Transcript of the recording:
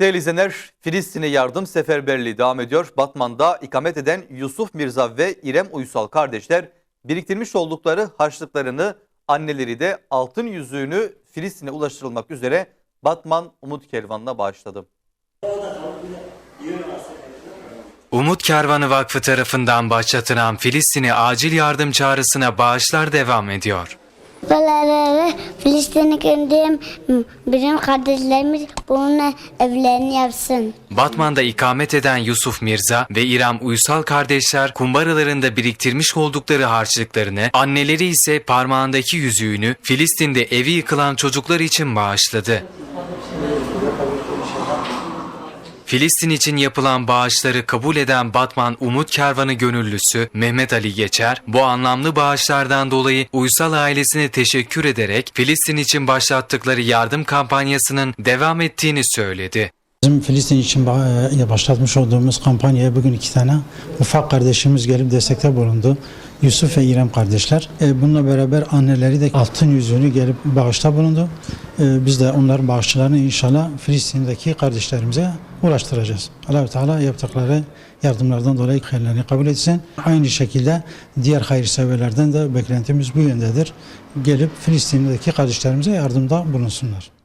Değerli izleyenler, Filistin'e yardım seferberliği devam ediyor. Batman'da ikamet eden Yusuf Mirza ve İrem Uysal kardeşler biriktirmiş oldukları harçlıklarını, anneleri de altın yüzüğünü Filistin'e ulaştırılmak üzere Batman Umut Kervanı'na bağışladı. Umut Kervanı Vakfı tarafından başlatılan Filistin'e acil yardım çağrısına bağışlar devam ediyor. Babaları Filistin'e gönderdim. Bizim kardeşlerimiz bununla evlerini yapsın. Batman'da ikamet eden Yusuf Mirza ve İrem Uysal kardeşler kumbaralarında biriktirmiş oldukları harçlıklarını, anneleri ise parmağındaki yüzüğünü Filistin'de evi yıkılan çocuklar için bağışladı. Filistin için yapılan bağışları kabul eden Batman Umut Kervanı gönüllüsü Mehmet Ali Geçer, bu anlamlı bağışlardan dolayı Uysal ailesine teşekkür ederek Filistin için başlattıkları yardım kampanyasının devam ettiğini söyledi. Bizim Filistin için e, başlatmış olduğumuz kampanyaya bugün iki tane ufak kardeşimiz gelip destekte bulundu. Yusuf ve İrem kardeşler. E, Bununla beraber anneleri de altın yüzüğünü gelip bağışta bulundu. E, Biz de onların bağışlarını inşallah Filistin'deki kardeşlerimize ulaştıracağız. allah Teala yaptıkları yardımlardan dolayı hayırlarını kabul etsin. Aynı şekilde diğer hayırseverlerden de beklentimiz bu yöndedir. Gelip Filistin'deki kardeşlerimize yardımda bulunsunlar.